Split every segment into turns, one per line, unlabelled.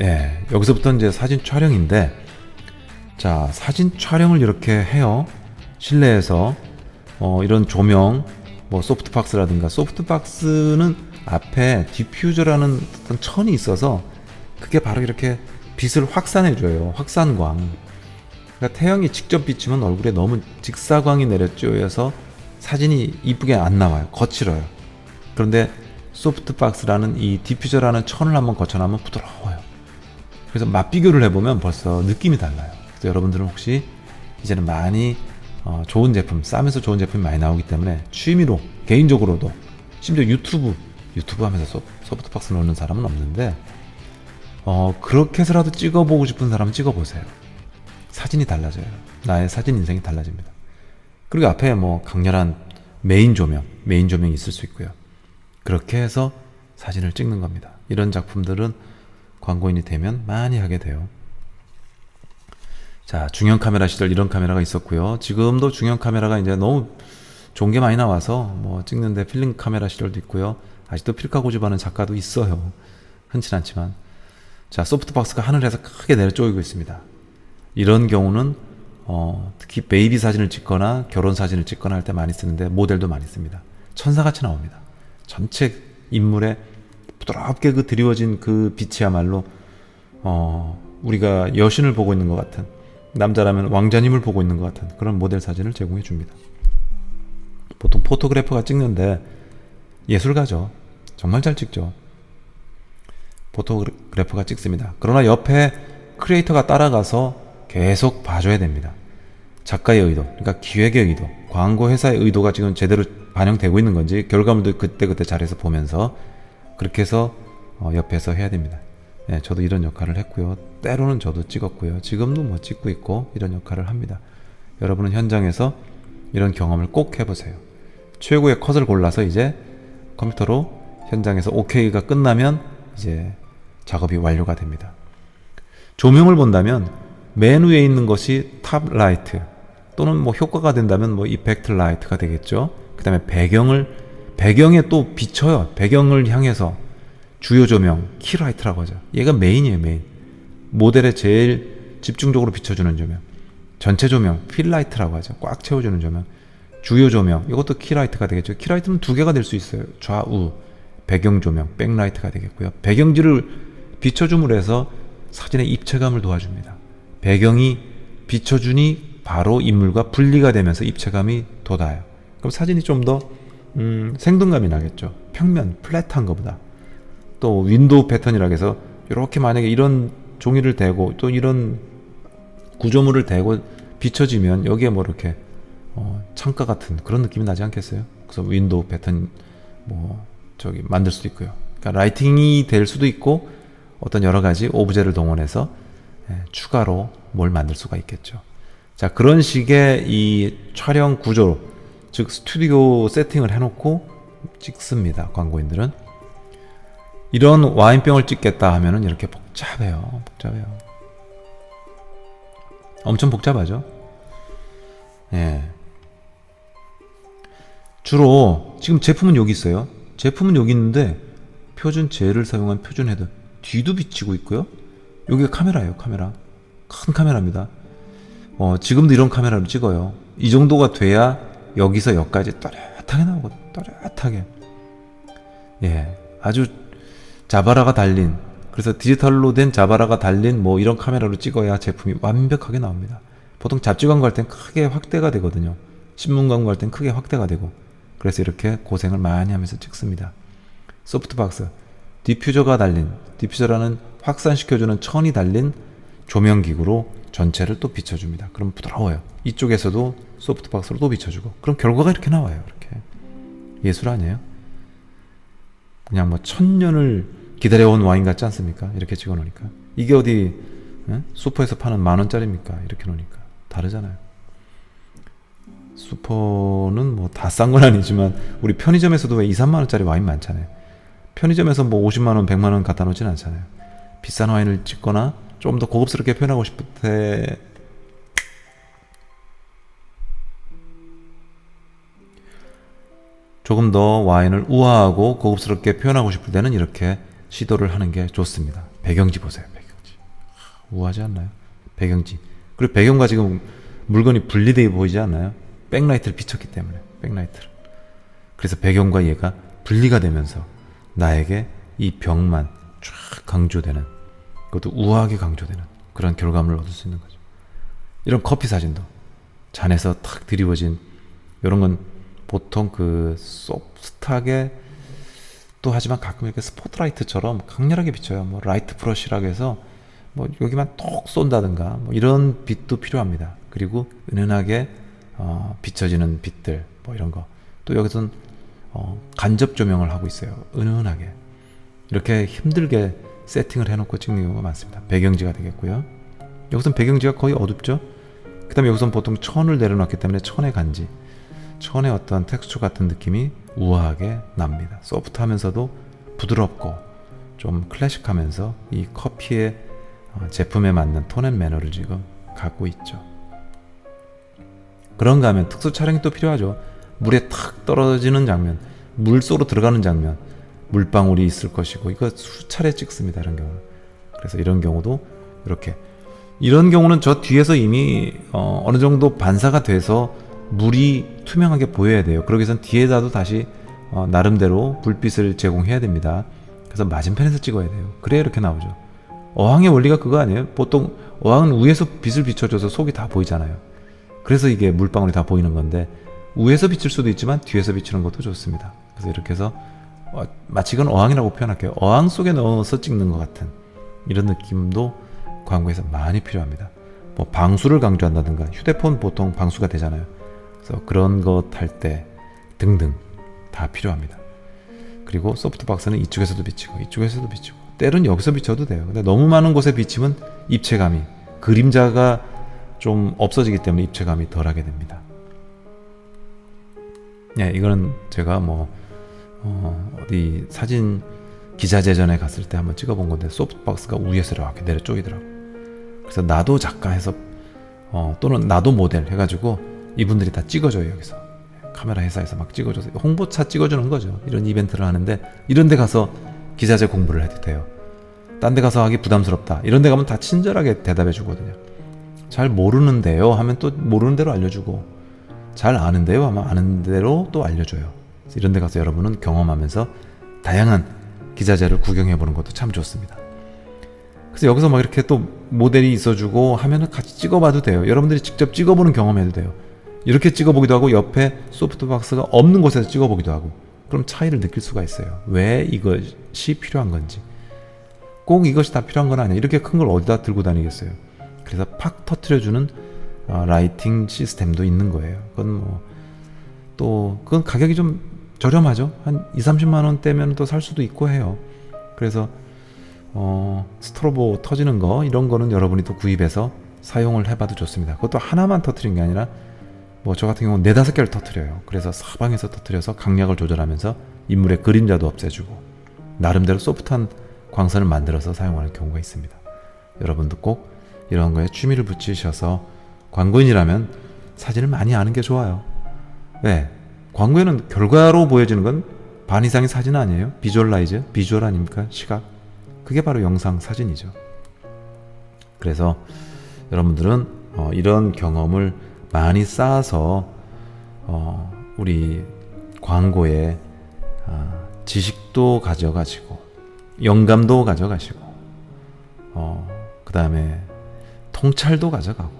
예, 여기서부터 이제 사진 촬영인데, 자, 사진 촬영을 이렇게 해요. 실내에서, 어, 이런 조명, 뭐, 소프트박스라든가, 소프트박스는 앞에 디퓨저라는 어떤 천이 있어서, 그게 바로 이렇게 빛을 확산해줘요. 확산광. 그러니까 태양이 직접 비치면 얼굴에 너무 직사광이 내려쬐어서 사진이 이쁘게 안 나와요. 거칠어요. 그런데 소프트박스라는 이 디퓨저라는 천을 한번 거쳐나면 부드러워요. 그래서 맛 비교를 해보면 벌써 느낌이 달라요. 그래서 여러분들은 혹시 이제는 많이 어, 좋은 제품, 싸면서 좋은 제품이 많이 나오기 때문에 취미로, 개인적으로도, 심지어 유튜브, 유튜브 하면서 소, 소프트 박스 넣는 사람은 없는데, 어, 그렇게 해서라도 찍어보고 싶은 사람은 찍어보세요. 사진이 달라져요. 나의 사진 인생이 달라집니다. 그리고 앞에 뭐 강렬한 메인 조명, 메인 조명이 있을 수 있고요. 그렇게 해서 사진을 찍는 겁니다. 이런 작품들은 광고인이 되면 많이 하게 돼요. 자, 중형 카메라 시절 이런 카메라가 있었고요. 지금도 중형 카메라가 이제 너무 좋은 게 많이 나와서 뭐 찍는데 필름 카메라 시절도 있고요. 아직도 필카 고집하는 작가도 있어요. 흔치 않지만. 자, 소프트박스가 하늘에서 크게 내려 쪼이고 있습니다. 이런 경우는 어, 특히 베이비 사진을 찍거나 결혼 사진을 찍거나 할 때 많이 쓰는데 모델도 많이 씁니다. 천사같이 나옵니다. 전체 인물에 부드럽게 그 드리워진 그 빛이야말로 어, 우리가 여신을 보고 있는 것 같은 남자라면 왕자님을 보고 있는 것 같은 그런 모델 사진을 제공해 줍니다. 보통 포토그래퍼가 찍는데 예술가죠. 정말 잘 찍죠. 포토그래퍼가 찍습니다. 그러나 옆에 크리에이터가 따라가서 계속 봐줘야 됩니다. 작가의 의도, 그러니까 기획의 의도, 광고 회사의 의도가 지금 제대로 반영되고 있는 건지 결과물도 그때그때 잘해서 보면서 그렇게 해서 어, 옆에서 해야 됩니다. 예, 저도 이런 역할을 했고요. 때로는 저도 찍었고요. 지금도 뭐 찍고 있고 이런 역할을 합니다. 여러분은 현장에서 이런 경험을 꼭 해보세요. 최고의 컷을 골라서 이제 컴퓨터로 현장에서 OK가 끝나면 이제 작업이 완료가 됩니다. 조명을 본다면 맨 위에 있는 것이 탑 라이트 또는 뭐 효과가 된다면 뭐 이펙트 라이트가 되겠죠. 그 다음에 배경을 배경에 또 비춰요. 배경을 향해서 주요 조명 키 라이트라고 하죠. 얘가 메인이에요, 메인. 모델에 제일 집중적으로 비춰주는 조명. 전체 조명 필 라이트라고 하죠. 꽉 채워주는 조명. 주요 조명 이것도 키 라이트가 되겠죠. 키 라이트는 두 개가 될 수 있어요. 좌우 배경 조명 백라이트가 되겠고요. 배경지를 비춰줌으로 해서 사진의 입체감을 도와줍니다. 배경이 비춰주니 바로 인물과 분리가 되면서 입체감이 돋아요. 그럼 사진이 좀더 음, 생동감이 나겠죠. 평면 플랫한 것보다 또 윈도우 패턴이라 해서 이렇게 만약에 이런 종이를 대고 또 이런 구조물을 대고 비춰지면 여기에 뭐 이렇게 어, 창가 같은 그런 느낌이 나지 않겠어요? 그래서 윈도우 패턴 뭐 저기 만들 수도 있고요. 그러니까 라이팅이 될 수도 있고 어떤 여러 가지 오브제를 동원해서 예, 추가로 뭘 만들 수가 있겠죠. 자, 그런 식의 이 촬영 구조, 즉 스튜디오 세팅을 해놓고 찍습니다. 광고인들은. 이런 와인병을 찍겠다 하면은 이렇게 복잡해요. 복잡해요. 엄청 복잡하죠. 예. 주로 지금 제품은 여기 있어요. 제품은 여기 있는데 표준 젤을 사용한 표준 헤드 뒤도 비치고 있고요. 여기가 카메라예요, 카메라. 큰 카메라입니다. 어, 지금도 이런 카메라로 찍어요. 이 정도가 돼야 여기서 여기까지 또렷하게 나오고 또렷하게. 예, 아주 자바라가 달린 그래서 디지털로 된 자바라가 달린 뭐 이런 카메라로 찍어야 제품이 완벽하게 나옵니다. 보통 잡지 광고 할 땐 크게 확대가 되거든요. 신문 광고 할 땐 크게 확대가 되고 그래서 이렇게 고생을 많이 하면서 찍습니다. 소프트박스 디퓨저가 달린 디퓨저라는 확산시켜주는 천이 달린 조명기구로 전체를 또 비춰줍니다. 그럼 부드러워요. 이쪽에서도 소프트박스로 또 비춰주고 그럼 결과가 이렇게 나와요. 이렇게 예술 아니에요? 그냥 뭐 천년을 기다려온 와인 같지 않습니까? 이렇게 찍어놓으니까 이게 어디 에? 슈퍼에서 파는 만 원짜리입니까? 이렇게 놓으니까 다르잖아요. 슈퍼는 뭐 다 싼 건 아니지만 우리 편의점에서도 왜 2, 3만 원짜리 와인 많잖아요. 편의점에서 뭐 50만 원, 100만 원 갖다 놓진 않잖아요. 비싼 와인을 찍거나 좀 더 고급스럽게 표현하고 싶을 때 조금 더 와인을 우아하고 고급스럽게 표현하고 싶을 때는 이렇게 시도를 하는 게 좋습니다. 배경지 보세요. 배경. 우아하지 않나요? 배경지. 그리고 배경과 지금 물건이 분리되어 보이지 않나요? 백라이트를 비췄기 때문에 백라이트를. 그래서 배경과 얘가 분리가 되면서 나에게 이 벽만 쫙 강조되는 그것도 우아하게 강조되는 그런 결과물을 얻을 수 있는 거죠. 이런 커피 사진도 잔에서 탁 드리워진 이런 건 보통 그 소프트하게 또 하지만 가끔 이렇게 스포트라이트처럼 강렬하게 비춰요. 뭐 라이트 브러쉬라고 해서 뭐 여기만 톡 쏜다든가 뭐 이런 빛도 필요합니다. 그리고 은은하게 어, 비춰지는 빛들 뭐 이런 거. 또 여기서는 어, 간접 조명을 하고 있어요. 은은하게 이렇게 힘들게 세팅을 해놓고 찍는 경우가 많습니다. 배경지가 되겠고요. 여기서는 배경지가 거의 어둡죠. 그 다음에 여기서는 보통 천을 내려놨기 때문에 천의 간지, 천의 어떤 텍스처 같은 느낌이 우아하게 납니다. 소프트하면서도 부드럽고 좀 클래식하면서 이 커피의 어, 제품에 맞는 톤앤 매너를 지금 갖고 있죠. 그런가 하면 특수 촬영이 또 필요하죠. 물에 탁 떨어지는 장면, 물속으로 들어가는 장면, 물방울이 있을 것이고 이거 수차례 찍습니다. 이런 경우. 그래서 이런 경우도 이렇게 이런 경우는 저 뒤에서 이미 어, 어느 정도 반사가 돼서 물이 투명하게 보여야 돼요. 그러기 위해선 뒤에다도 다시 어, 나름대로 불빛을 제공해야 됩니다. 그래서 맞은편에서 찍어야 돼요. 그래야 이렇게 나오죠. 어항의 원리가 그거 아니에요? 보통 어항은 위에서 빛을 비춰줘서 속이 다 보이잖아요. 그래서 이게 물방울이 다 보이는 건데 위에서 비칠 수도 있지만 뒤에서 비추는 것도 좋습니다. 그래서 이렇게 해서 어, 마치 이건 어항이라고 표현할게요. 어항 속에 넣어서 찍는 것 같은 이런 느낌도 광고에서 많이 필요합니다. 뭐 방수를 강조한다든가 휴대폰 보통 방수가 되잖아요. 그래서 그런 것 할 때 등등 다 필요합니다. 그리고 소프트박스는 이쪽에서도 비치고 이쪽에서도 비치고 때론 여기서 비춰도 돼요. 근데 너무 많은 곳에 비치면 입체감이 그림자가 좀 없어지기 때문에 입체감이 덜하게 됩니다. 예, 이거는 제가 뭐 어, 어디 사진 기자재전에 갔을 때 한번 찍어본 건데 소프트박스가 위에서 이렇게 내려 쪼이더라고. 그래서 나도 작가 해서 어, 또는 나도 모델 해가지고 이분들이 다 찍어줘요 여기서 카메라 회사에서 막 찍어줘서 홍보차 찍어주는 거죠. 이런 이벤트를 하는데 이런 데 가서 기자재 공부를 해도 돼요. 딴 데 가서 하기 부담스럽다. 이런 데 가면 다 친절하게 대답해 주거든요. 잘 모르는데요 하면 또 모르는 대로 알려주고 잘 아는데요 하면 아는 대로 또 알려줘요. 이런 데 가서 여러분은 경험하면서 다양한 기자재를 구경해 보는 것도 참 좋습니다. 그래서 여기서 막 이렇게 또 모델이 있어주고 하면은 같이 찍어봐도 돼요. 여러분들이 직접 찍어보는 경험해도 돼요. 이렇게 찍어보기도 하고 옆에 소프트박스가 없는 곳에서 찍어보기도 하고 그럼 차이를 느낄 수가 있어요. 왜 이것이 필요한 건지. 꼭 이것이 다 필요한 건 아니에요. 이렇게 큰 걸 어디다 들고 다니겠어요. 그래서 팍 터트려주는 어, 라이팅 시스템도 있는 거예요. 그건 뭐 또 그건 가격이 좀 저렴하죠. 한 2, 30만 원대면 또 살 수도 있고 해요. 그래서 어, 스트로보 터지는 거 이런 거는 여러분이 또 구입해서 사용을 해봐도 좋습니다. 그것도 하나만 터트린 게 아니라 뭐 저 같은 경우는 네다섯 개를 터트려요. 그래서 사방에서 터트려서 강약을 조절하면서 인물의 그림자도 없애주고 나름대로 소프트한 광선을 만들어서 사용하는 경우가 있습니다. 여러분도 꼭 이런 거에 취미를 붙이셔서 광고인이라면 사진을 많이 아는 게 좋아요. 네. 광고에는 결과로 보여지는 건 반 이상의 사진 아니에요? 비주얼라이즈? 비주얼 아닙니까? 시각? 그게 바로 영상 사진이죠. 그래서 여러분들은 어, 이런 경험을 많이 쌓아서 어, 우리 광고에 아, 지식도 가져가시고 영감도 가져가시고 어, 그 다음에 통찰도 가져가고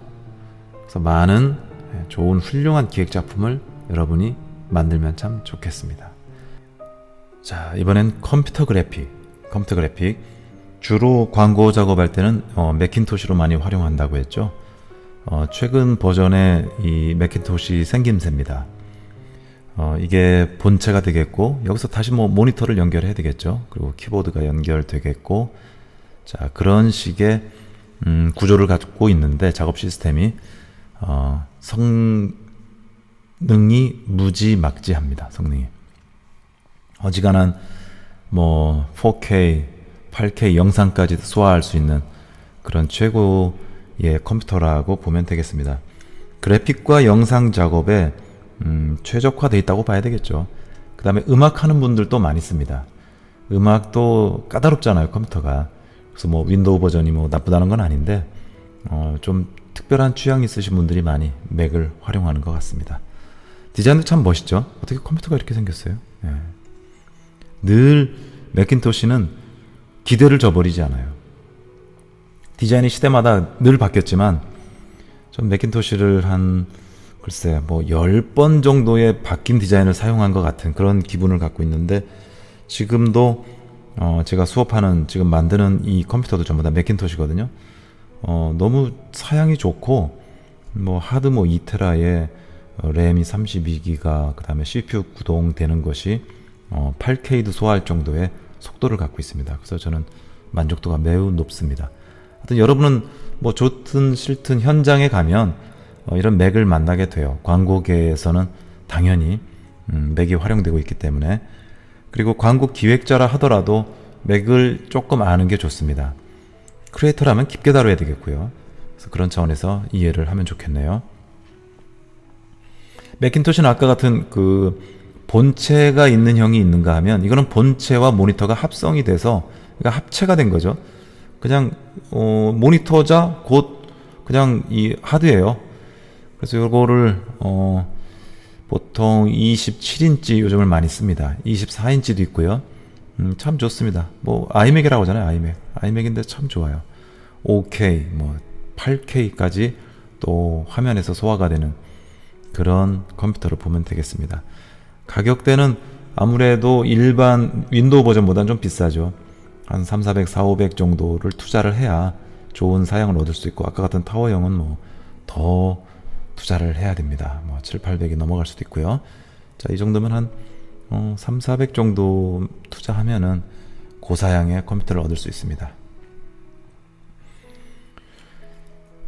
그래서 많은 예, 좋은 훌륭한 기획 작품을 여러분이 만들면 참 좋겠습니다. 자 이번엔 컴퓨터 그래픽 컴퓨터 그래픽 주로 광고 작업할 때는 어, 매킨토시로 많이 활용한다고 했죠. 어, 최근 버전의 이 매킨토시 생김새입니다. 어, 이게 본체가 되겠고 여기서 다시 뭐 모니터를 연결해야 되겠죠. 그리고 키보드가 연결되겠고 자 그런 식의 음, 구조를 갖고 있는데 작업 시스템이 어, 성 능이 무지막지합니다. 성능이 어지간한 뭐 4K, 8K 영상까지 소화할 수 있는 그런 최고의 컴퓨터라고 보면 되겠습니다. 그래픽과 영상 작업에 음, 최적화되어 있다고 봐야 되겠죠. 그 다음에 음악 하는 분들도 많이 씁니다. 음악도 까다롭잖아요, 컴퓨터가. 그래서 뭐 윈도우 버전이 뭐 나쁘다는 건 아닌데 어, 좀 특별한 취향이 있으신 분들이 많이 맥을 활용하는 것 같습니다. 디자인도 참 멋있죠. 어떻게 컴퓨터가 이렇게 생겼어요? 예. 늘 맥킨토시는 기대를 저버리지 않아요. 디자인이 시대마다 늘 바뀌었지만 좀 맥킨토시를 한 글쎄 뭐 10번 정도의 바뀐 디자인을 사용한 것 같은 그런 기분을 갖고 있는데 지금도 어 제가 수업하는 지금 만드는 이 컴퓨터도 전부 다 맥킨토시거든요. 어 너무 사양이 좋고 뭐 하드 뭐 2테라에 어, 램이 32기가 그 다음에 CPU 구동되는 것이 어 8K도 소화할 정도의 속도를 갖고 있습니다. 그래서 저는 만족도가 매우 높습니다. 하여튼 여러분은 뭐 좋든 싫든 현장에 가면 어, 이런 맥을 만나게 돼요. 광고계에서는 당연히 음, 맥이 활용되고 있기 때문에 그리고 광고 기획자라 하더라도 맥을 조금 아는 게 좋습니다. 크리에이터라면 깊게 다뤄야 되겠고요. 그래서 그런 차원에서 이해를 하면 좋겠네요. 맥킨토시는 아까 같은 그 본체가 있는 형이 있는가 하면 이거는 본체와 모니터가 합성이 돼서 그러니까 합체가 된 거죠. 그냥 어, 모니터자 곧 그냥 이 하드예요. 그래서 요거를 어, 보통 27인치 요즘을 많이 씁니다. 24인치도 있고요. 음, 참 좋습니다. 뭐 아이맥이라고 하잖아요. 아이맥. 아이맥인데 참 좋아요. 5K, 뭐 8K까지 또 화면에서 소화가 되는 그런 컴퓨터를 보면 되겠습니다. 가격대는 아무래도 일반 윈도우 버전보다는 좀 비싸죠. 한 3, 400, 4, 500 정도를 투자를 해야 좋은 사양을 얻을 수 있고 아까 같은 타워형은 뭐 더 투자를 해야 됩니다. 뭐 7, 800이 넘어갈 수도 있고요. 자, 이 정도면 한 어, 3, 400 정도 투자하면은 고사양의 컴퓨터를 얻을 수 있습니다.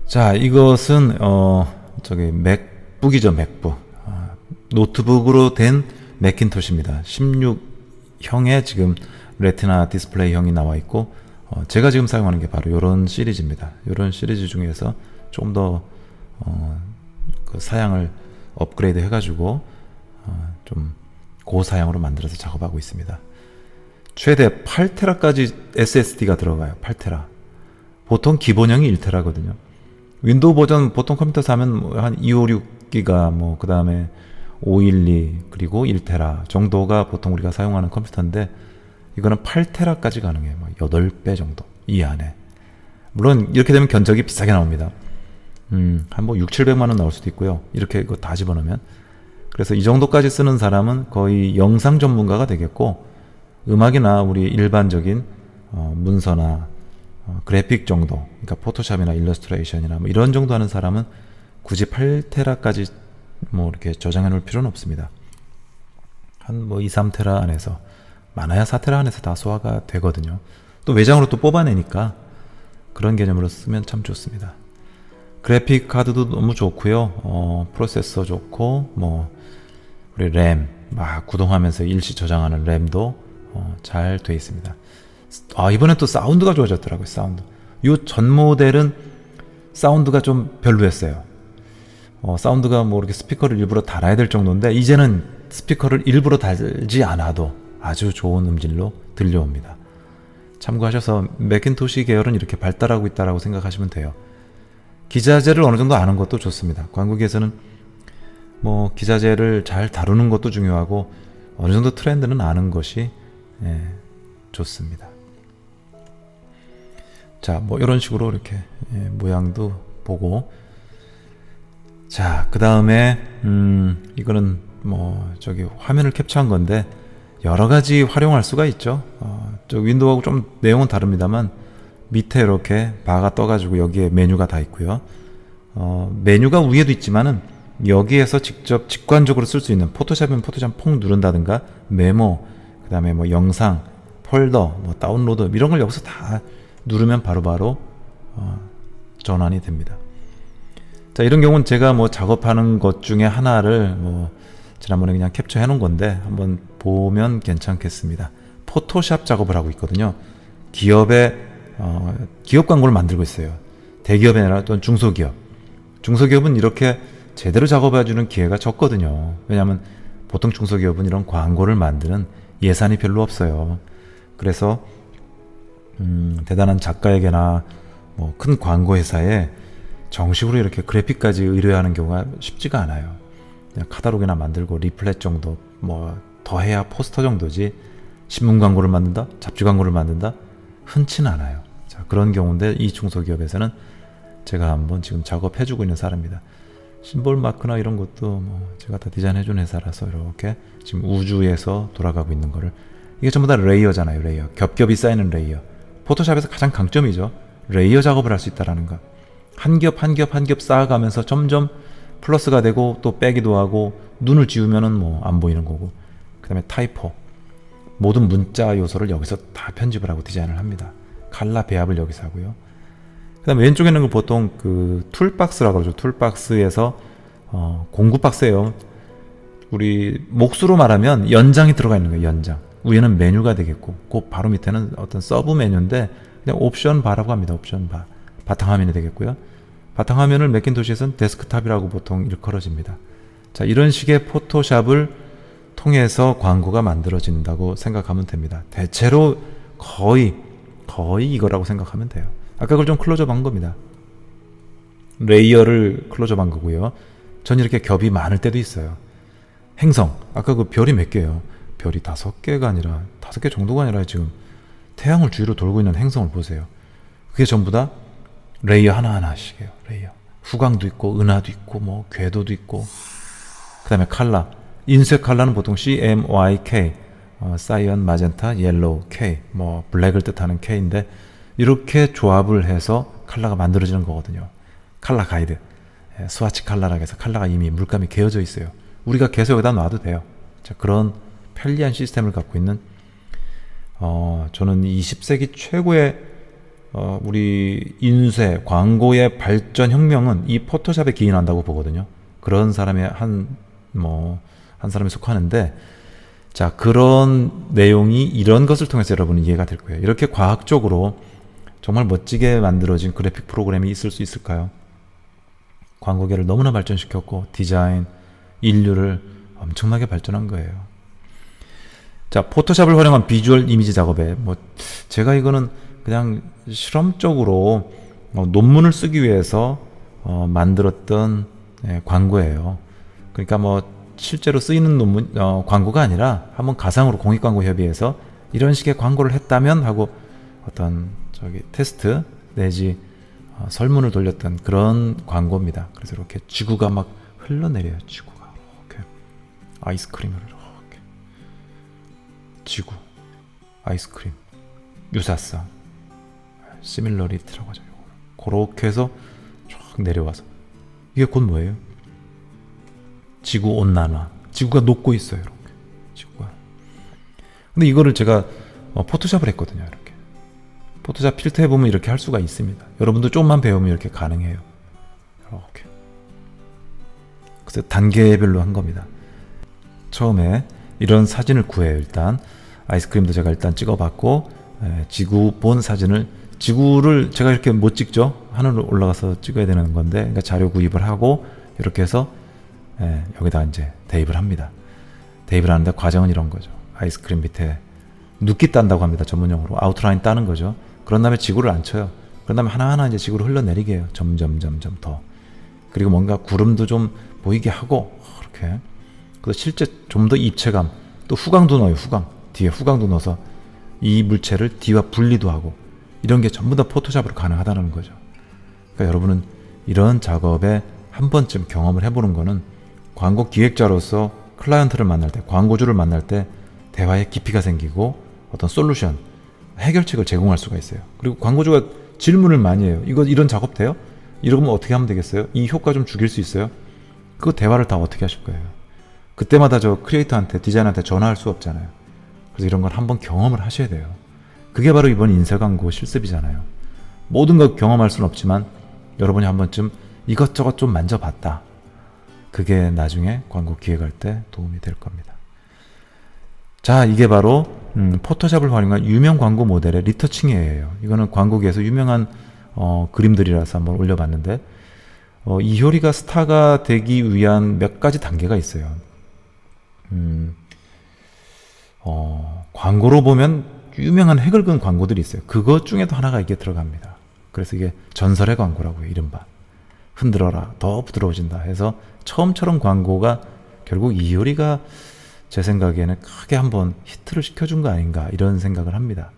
자, 이것은 어 저기 맥 북이죠, 맥북. 아, 노트북으로 된 맥킨토시입니다. 16형의 지금 레티나 디스플레이형이 나와 있고 어, 제가 지금 사용하는 게 바로 이런 시리즈입니다. 이런 시리즈 중에서 좀더 어, 그 사양을 업그레이드 해가지고 어, 좀 고사양으로 만들어서 작업하고 있습니다. 최대 8테라까지 SSD가 들어가요. 8테라. 보통 기본형이 1테라거든요. 윈도우 버전 보통 컴퓨터 사면 뭐한 256 기가 뭐 그다음에 512 그리고 1테라 정도가 보통 우리가 사용하는 컴퓨터인데 이거는 8테라까지 가능해요. 뭐 8배 정도 이 안에. 물론 이렇게 되면 견적이 비싸게 나옵니다. 음, 한 뭐 6, 700만 원 나올 수도 있고요. 이렇게 이거 다 집어넣으면. 그래서 이 정도까지 쓰는 사람은 거의 영상 전문가가 되겠고 음악이나 우리 일반적인 어, 문서나 어, 그래픽 정도, 그러니까 포토샵이나 일러스트레이션이나 뭐 이런 정도 하는 사람은 굳이 8테라까지 뭐 이렇게 저장해 놓을 필요는 없습니다. 한 뭐 2, 3테라 안에서 많아야 4테라 안에서 다 소화가 되거든요. 또 외장으로 또 뽑아내니까 그런 개념으로 쓰면 참 좋습니다. 그래픽 카드도 너무 좋고요. 어, 프로세서 좋고 뭐 우리 램 막 구동하면서 일시 저장하는 램도 어, 잘돼 있습니다. 아 이번엔 또 사운드가 좋아졌더라고요. 사운드. 요전 모델은 사운드가 좀 별로였어요. 어, 사운드가 뭐 이렇게 스피커를 일부러 달아야 될 정도인데 이제는 스피커를 일부러 달지 않아도 아주 좋은 음질로 들려옵니다. 참고하셔서 맥킨토시 계열은 이렇게 발달하고 있다라고 생각하시면 돼요. 기자재를 어느 정도 아는 것도 좋습니다. 광고계에서는 뭐 기자재를 잘 다루는 것도 중요하고 어느 정도 트렌드는 아는 것이 예, 좋습니다. 자, 뭐 이런 식으로 이렇게 예, 모양도 보고 자, 그 다음에 음, 이거는 뭐 저기 화면을 캡처한 건데 여러 가지 활용할 수가 있죠. 어, 저 윈도우하고 좀 내용은 다릅니다만 밑에 이렇게 바가 떠가지고 여기에 메뉴가 다 있고요. 어, 메뉴가 위에도 있지만은 여기에서 직접 직관적으로 쓸 수 있는 포토샵이면 포토샵 퐁 누른다든가 메모, 그 다음에 뭐 영상, 폴더, 뭐 다운로드 이런 걸 여기서 다 누르면 바로바로 어, 전환이 됩니다. 자 이런 경우는 제가 뭐 작업하는 것 중에 하나를 뭐 지난번에 그냥 캡처해 놓은 건데 한번 보면 괜찮겠습니다. 포토샵 작업을 하고 있거든요. 기업의 어, 기업 광고를 만들고 있어요. 대기업이 아니라 또는 중소기업. 중소기업은 이렇게 제대로 작업해주는 기회가 적거든요. 왜냐하면 보통 중소기업은 이런 광고를 만드는 예산이 별로 없어요. 그래서 음, 대단한 작가에게나 뭐 큰 광고 회사에 정식으로 이렇게 그래픽까지 의뢰하는 경우가 쉽지가 않아요. 그냥 카탈로그나 만들고 리플렛 정도 뭐 더해야 포스터 정도지 신문 광고를 만든다, 잡지 광고를 만든다 흔치는 않아요. 자 그런 경우인데 이 중소기업에서는 제가 한번 지금 작업해주고 있는 사람입니다. 심볼 마크나 이런 것도 뭐 제가 다 디자인해준 회사라서 이렇게 지금 우주에서 돌아가고 있는 거를 이게 전부 다 레이어잖아요. 레이어 겹겹이 쌓이는 레이어. 포토샵에서 가장 강점이죠. 레이어 작업을 할 수 있다라는 것. 한 겹 한 겹 한 겹 쌓아가면서 점점 플러스가 되고 또 빼기도 하고 눈을 지우면은 뭐 안 보이는 거고 그 다음에 타이포 모든 문자 요소를 여기서 다 편집을 하고 디자인을 합니다. 칼라 배합을 여기서 하고요. 그 다음에 왼쪽에 있는 거 보통 그 툴박스라고 그러죠. 툴박스에서 어, 공구 박스예요. 우리 목수로 말하면 연장이 들어가 있는 거예요. 연장. 위에는 메뉴가 되겠고, 그 바로 밑에는 어떤 서브 메뉴인데 그냥 옵션 바라고 합니다. 옵션 바. 바탕화면이 되겠고요. 바탕화면을 맥킨토시에서는 데스크탑이라고 보통 일컬어집니다. 자, 이런 식의 포토샵을 통해서 광고가 만들어진다고 생각하면 됩니다. 대체로 거의 거의 이거라고 생각하면 돼요. 아까 그걸 좀 클로즈업 한 겁니다. 레이어를 클로즈업 한 거고요. 전 이렇게 겹이 많을 때도 있어요. 행성. 아까 그 별이 몇 개예요? 별이 다섯 개가 아니라 다섯 개 정도가 아니라 지금 태양을 주위로 돌고 있는 행성을 보세요. 그게 전부 다 레이어 하나하나씩이에요. 레이어. 후광도 있고 은하도 있고 뭐 궤도도 있고 그다음에 칼라. 인쇄 칼라는 보통 CMYK 어, 사이언, 마젠타, 옐로우, K 뭐 블랙을 뜻하는 K인데 이렇게 조합을 해서 칼라가 만들어지는 거거든요. 칼라 가이드. 예, 스와치 칼라라고 해서 칼라가 이미 물감이 개어져 있어요. 우리가 계속 여기다 놔도 돼요. 자, 그런 편리한 시스템을 갖고 있는 어, 저는 20세기 최고의 어, 우리 인쇄, 광고의 발전 혁명은 이 포토샵에 기인한다고 보거든요. 그런 사람의 한, 뭐, 한 사람에 속하는데, 자, 그런 내용이 이런 것을 통해서 여러분은 이해가 될 거예요. 이렇게 과학적으로 정말 멋지게 만들어진 그래픽 프로그램이 있을 수 있을까요? 광고계를 너무나 발전시켰고, 디자인, 인류를 엄청나게 발전한 거예요. 자, 포토샵을 활용한 비주얼 이미지 작업에, 뭐, 제가 이거는 그냥 실험적으로 어, 논문을 쓰기 위해서 어, 만들었던 예, 광고예요. 그러니까 뭐 실제로 쓰이는 논문 어, 광고가 아니라 한번 가상으로 공익광고협의회에서 이런 식의 광고를 했다면 하고 어떤 저기 테스트 내지 어, 설문을 돌렸던 그런 광고입니다. 그래서 이렇게 지구가 막 흘러내려요. 지구가 이렇게 아이스크림을 이렇게 지구 아이스크림 유사성 시밀러리티라고 하죠. 그렇게 해서 쫙 내려와서 이게 곧 뭐예요? 지구 온난화. 지구가 녹고 있어요. 이렇게 지구가. 근데 이거를 제가 어, 포토샵을 했거든요. 이렇게 포토샵 필터 해 보면 이렇게 할 수가 있습니다. 여러분도 조금만 배우면 이렇게 가능해요. 이렇게. 그래서 단계별로 한 겁니다. 처음에 이런 사진을 구해요. 일단 아이스크림도 제가 일단 찍어봤고 에, 지구 본 사진을 지구를 제가 이렇게 못 찍죠. 하늘로 올라가서 찍어야 되는 건데, 그러니까 자료 구입을 하고 이렇게 해서 예, 여기다 이제 대입을 합니다. 대입을 하는데 과정은 이런 거죠. 아이스크림 밑에 눕기 딴다고 합니다. 전문용어로 아우트라인 따는 거죠. 그런 다음에 지구를 안 쳐요. 그런 다음에 하나하나 이제 지구를 흘러내리게 해요. 점점 점점 더. 그리고 뭔가 구름도 좀 보이게 하고 이렇게. 그래서 실제 좀 더 입체감, 또 후광도 넣어요. 후광 뒤에 후광도 넣어서 이 물체를 뒤와 분리도 하고 이런 게 전부 다 포토샵으로 가능하다는 거죠. 그러니까 여러분은 이런 작업에 한 번쯤 경험을 해보는 거는 광고 기획자로서 클라이언트를 만날 때, 광고주를 만날 때 대화에 깊이가 생기고 어떤 솔루션, 해결책을 제공할 수가 있어요. 그리고 광고주가 질문을 많이 해요. 이거 이런 작업 돼요? 이러면 어떻게 하면 되겠어요? 이 효과 좀 죽일 수 있어요? 그 대화를 다 어떻게 하실 거예요? 그때마다 저 크리에이터한테 디자이너한테 전화할 수 없잖아요. 그래서 이런 건 한번 경험을 하셔야 돼요. 그게 바로 이번 인쇄 광고 실습이잖아요. 모든 걸 경험할 수는 없지만 여러분이 한 번쯤 이것저것 좀 만져봤다. 그게 나중에 광고 기획할 때 도움이 될 겁니다. 자, 이게 바로 음, 포토샵을 활용한 유명 광고 모델의 리터칭이에요. 이거는 광고계에서 유명한 어, 그림들이라서 한번 올려봤는데 어, 이효리가 스타가 되기 위한 몇 가지 단계가 있어요. 음, 어, 광고로 보면 유명한 핵을 끈 광고들이 있어요. 그것 중에도 하나가 이게 들어갑니다. 그래서 이게 전설의 광고라고 해요. 이른바. 흔들어라. 더 부드러워진다. 해서 처음처럼 광고가 결국 이효리가 제 생각에는 크게 한번 히트를 시켜준 거 아닌가 이런 생각을 합니다.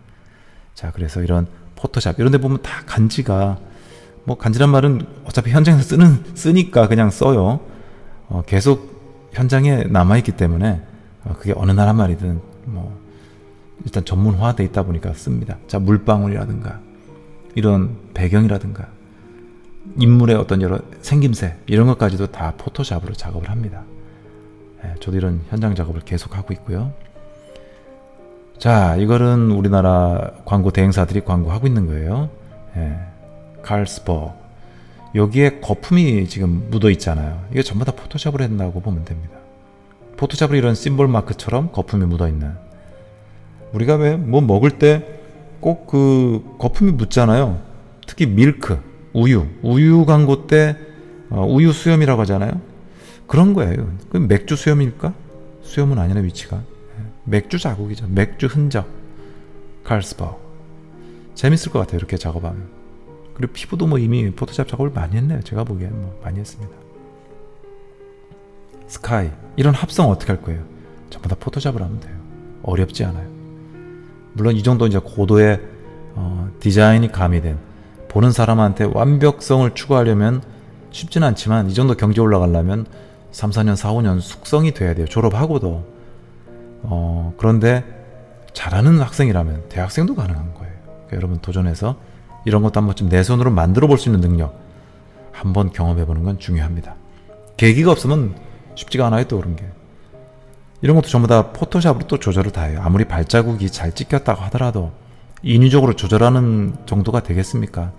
자, 그래서 이런 포토샵 이런 데 보면 다 간지가 뭐 간지란 말은 어차피 현장에서 쓰는 쓰니까 그냥 써요. 어, 계속 현장에 남아 있기 때문에 어, 그게 어느 나라 말이든 뭐 일단 전문화돼 있다 보니까 씁니다. 자, 물방울이라든가 이런 배경이라든가 인물의 어떤 여러 생김새 이런 것까지도 다 포토샵으로 작업을 합니다. 예, 저도 이런 현장 작업을 계속 하고 있고요. 자, 이거는 우리나라 광고 대행사들이 광고하고 있는 거예요. 예, 칼스버. 여기에 거품이 지금 묻어 있잖아요. 이게 전부 다 포토샵을 했다고 보면 됩니다. 포토샵을 이런 심볼 마크처럼 거품이 묻어 있는. 우리가 왜 뭐 먹을 때 꼭 그 거품이 묻잖아요. 특히 밀크, 우유, 우유 광고 때 어, 우유 수염이라고 하잖아요. 그런 거예요. 그 맥주 수염일까? 수염은 아니네 위치가. 예, 맥주 자국이죠. 맥주 흔적. 칼스버. 재밌을 것 같아요. 이렇게 작업하면. 그리고 피부도 뭐 이미 포토샵 작업을 많이 했네요. 제가 보기엔 뭐 많이 했습니다. 스카이 이런 합성 어떻게 할 거예요? 전부 다 포토샵을 하면 돼요. 어렵지 않아요. 물론 이 정도 이제 고도의 어, 디자인이 가미된 보는 사람한테 완벽성을 추구하려면 쉽지는 않지만 이 정도 경제 올라가려면 3, 4년, 4, 5년 숙성이 돼야 돼요. 졸업하고도. 어, 그런데 잘하는 학생이라면 대학생도 가능한 거예요. 그러니까 여러분 도전해서 이런 것도 한번 좀내 손으로 만들어 볼 수 있는 능력 한번 경험해 보는 건 중요합니다. 계기가 없으면 쉽지가 않아요, 또 그런 게. 이런 것도 전부 다 포토샵으로 또 조절을 다 해요. 아무리 발자국이 잘 찍혔다고 하더라도 인위적으로 조절하는 정도가 되겠습니까?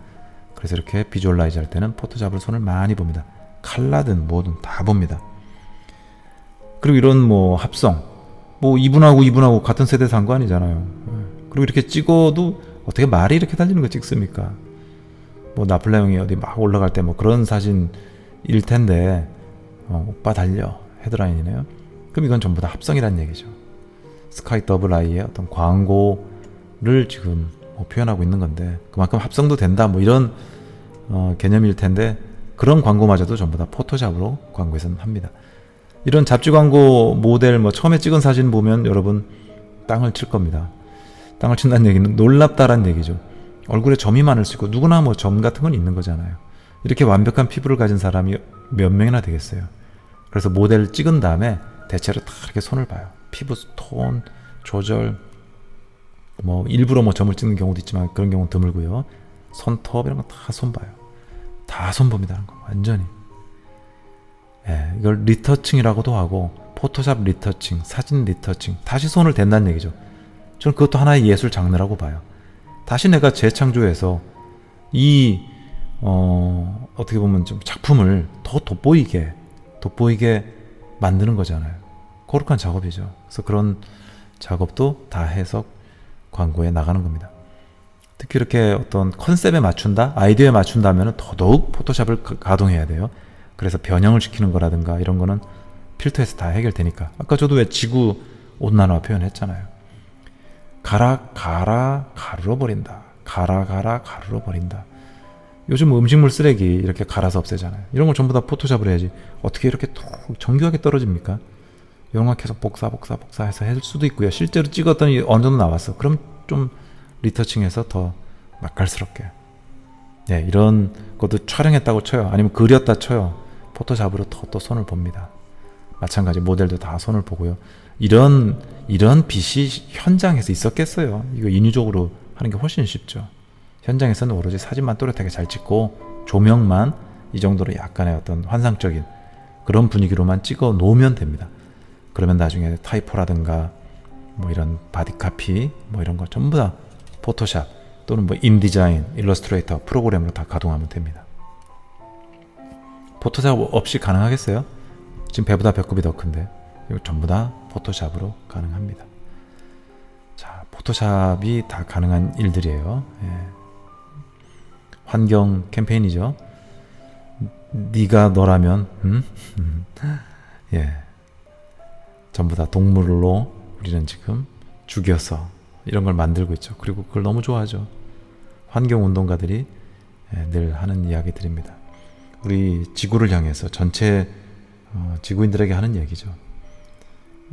그래서 이렇게 비주얼라이즈 할 때는 포토샵을 손을 많이 봅니다. 칼라든 뭐든 다 봅니다. 그리고 이런 뭐 합성, 뭐 이분하고 이분하고 같은 세대 상관이잖아요. 그리고 이렇게 찍어도 어떻게 말이 이렇게 달리는 거 찍습니까? 뭐 나폴레옹이 어디 막 올라갈 때 뭐 그런 사진일 텐데 어, 오빠 달려 헤드라인이네요. 그럼 이건 전부 다 합성이란 얘기죠. 스카이 더블 아이의 어떤 광고를 지금 뭐 표현하고 있는 건데 그만큼 합성도 된다 뭐 이런 어, 개념일 텐데 그런 광고마저도 전부 다 포토샵으로 광고에서는 합니다. 이런 잡지 광고 모델 뭐 처음에 찍은 사진 보면 여러분 땅을 칠 겁니다. 땅을 친다는 얘기는 놀랍다란 얘기죠. 얼굴에 점이 많을 수 있고 누구나 뭐 점 같은 건 있는 거잖아요. 이렇게 완벽한 피부를 가진 사람이 몇 명이나 되겠어요. 그래서 모델을 찍은 다음에 대체로 다 이렇게 손을 봐요. 피부 톤, 조절, 뭐 일부러 뭐 점을 찍는 경우도 있지만 그런 경우는 드물고요. 손톱 이런 거 다 손 봐요. 다 손 봅니다. 완전히. 예, 이걸 리터칭이라고도 하고 포토샵 리터칭, 사진 리터칭, 다시 손을 댄다는 얘기죠. 저는 그것도 하나의 예술 장르라고 봐요. 다시 내가 재창조해서 이 어, 어떻게 보면 좀 작품을 더 돋보이게 돋보이게 만드는 거잖아요. 거룩한 작업이죠. 그래서 그런 작업도 다 해서 광고에 나가는 겁니다. 특히 이렇게 어떤 컨셉에 맞춘다, 아이디어에 맞춘다면 더더욱 포토샵을 가- 가동해야 돼요. 그래서 변형을 시키는 거라든가 이런 거는 필터에서 다 해결되니까. 아까 저도 왜 지구 온난화 표현했잖아요. 가라 가라 가루로 버린다. 가라 가라 가루로 버린다. 요즘 음식물 쓰레기 이렇게 갈아서 없애잖아요. 이런 걸 전부 다 포토샵을 해야지. 어떻게 이렇게 툭 정교하게 떨어집니까? 이런 거 계속 복사 복사 복사해서 할 수도 있고요. 실제로 찍었더니 어느 정도 나왔어. 그럼 좀 리터칭해서 더 맛깔스럽게. 네, 이런 것도 촬영했다고 쳐요. 아니면 그렸다 쳐요. 포토샵으로 더 또 손을 봅니다. 마찬가지 모델도 다 손을 보고요. 이런 이런 빛이 현장에서 있었겠어요. 이거 인위적으로 하는 게 훨씬 쉽죠. 현장에서는 오로지 사진만 또렷하게 잘 찍고 조명만 이 정도로 약간의 어떤 환상적인 그런 분위기로만 찍어 놓으면 됩니다. 그러면 나중에 타이포라든가 뭐 이런 바디 카피 뭐 이런 거 전부 다 포토샵 또는 뭐 인디자인, 일러스트레이터 프로그램으로 다 가동하면 됩니다. 포토샵 없이 가능하겠어요? 지금 배보다 배꼽이 더 큰데 이거 전부 다 포토샵으로 가능합니다. 자, 포토샵이 다 가능한 일들이에요. 예. 환경 캠페인이죠. 네가 너라면, 음? 음. 예, 전부 다 동물로 우리는 지금 죽여서 이런 걸 만들고 있죠. 그리고 그걸 너무 좋아하죠. 환경 운동가들이 예, 늘 하는 이야기들입니다. 우리 지구를 향해서 전체 어, 지구인들에게 하는 얘기죠.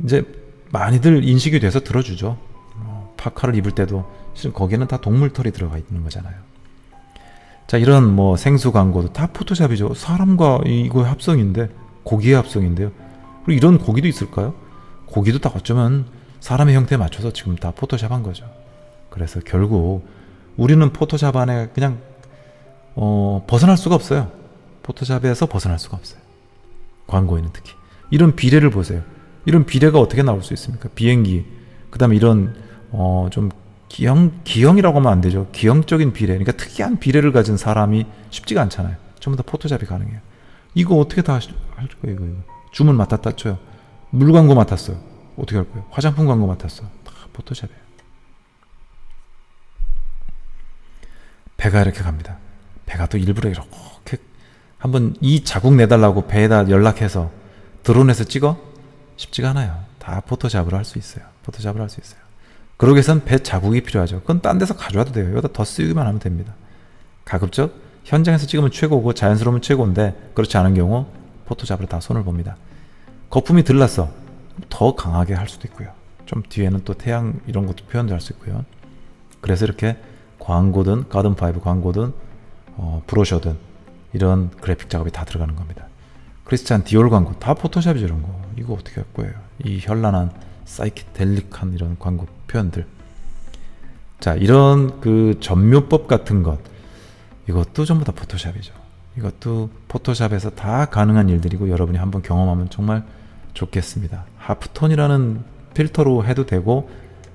이제 많이들 인식이 돼서 들어주죠. 어, 파카를 입을 때도 실은 거기에는 다 동물 털이 들어가 있는 거잖아요. 자 이런 뭐 생수 광고도 다 포토샵이죠. 사람과 이거의 합성인데 고기의 합성인데요. 그리고 이런 고기도 있을까요? 고기도 다 어쩌면 사람의 형태에 맞춰서 지금 다 포토샵 한 거죠. 그래서 결국 우리는 포토샵 안에 그냥 어, 벗어날 수가 없어요. 포토샵에서 벗어날 수가 없어요. 광고에는 특히 이런 비례를 보세요. 이런 비례가 어떻게 나올 수 있습니까? 비행기, 그 다음에 이런 어, 좀 기형 기형이라고 하면 안 되죠. 기형적인 비례, 그러니까 특이한 비례를 가진 사람이 쉽지가 않잖아요. 전부 다 포토샵이 가능해요. 이거 어떻게 다 할 거예요? 이거, 이거. 주문 맡았다 쳐요. 물 광고 맡았어요. 어떻게 할 거예요? 화장품 광고 맡았어. 다 포토샵이에요. 배가 이렇게 갑니다. 배가 또 일부러 이렇게 한번 이 자국 내달라고 배에다 연락해서 드론에서 찍어 쉽지가 않아요. 다 포토샵으로 할 수 있어요. 포토샵으로 할 수 있어요. 그러기 위해선 배 자국이 필요하죠. 그건 딴 데서 가져와도 돼요. 여기다 더 쓰기만 하면 됩니다. 가급적 현장에서 찍으면 최고고 자연스러우면 최고인데 그렇지 않은 경우 포토샵으로 다 손을 봅니다. 거품이 들났어. 더 강하게 할 수도 있고요. 좀 뒤에는 또 태양 이런 것도 표현도 할 수 있고요. 그래서 이렇게 광고든 가든 파이브 광고든 어, 브로셔든 이런 그래픽 작업이 다 들어가는 겁니다. 크리스찬 디올 광고 다 포토샵이죠 이런 거. 이거 어떻게 할 거예요? 이 현란한 사이키델릭한 이런 광고 표현들. 자 이런 그 전묘법 같은 것 이것도 전부 다 포토샵이죠. 이것도 포토샵에서 다 가능한 일들이고 여러분이 한번 경험하면 정말 좋겠습니다. 하프톤이라는 필터로 해도 되고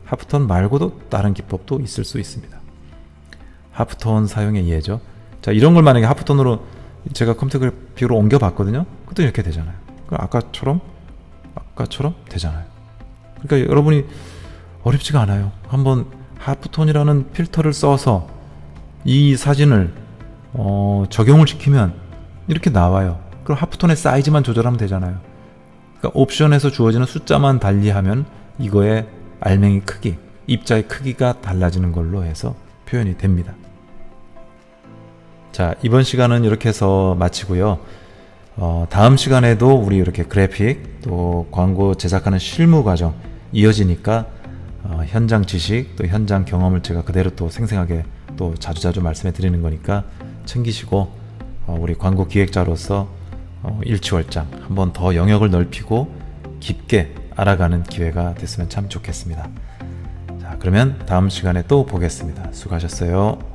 하프톤 말고도 다른 기법도 있을 수 있습니다. 하프톤 사용의 예죠. 자 이런 걸 만약에 하프톤으로 제가 컴퓨터 그래픽으로 옮겨 봤거든요. 그것도 이렇게 되잖아요. 그 아까처럼 아까처럼 되잖아요. 그러니까 여러분이 어렵지가 않아요. 한번 하프톤이라는 필터를 써서 이 사진을 어, 적용을 시키면 이렇게 나와요. 그럼 하프톤의 사이즈만 조절하면 되잖아요. 그러니까 옵션에서 주어지는 숫자만 달리하면 이거의 알맹이 크기, 입자의 크기가 달라지는 걸로 해서 표현이 됩니다. 자, 이번 시간은 이렇게 해서 마치고요. 어, 다음 시간에도 우리 이렇게 그래픽 또 광고 제작하는 실무 과정 이어지니까 어, 현장 지식 또 현장 경험을 제가 그대로 또 생생하게 또 자주자주 말씀해 드리는 거니까 챙기시고 어, 우리 광고 기획자로서 어, 일치월장 한번 더 영역을 넓히고 깊게 알아가는 기회가 됐으면 참 좋겠습니다. 자, 그러면 다음 시간에 또 보겠습니다. 수고하셨어요.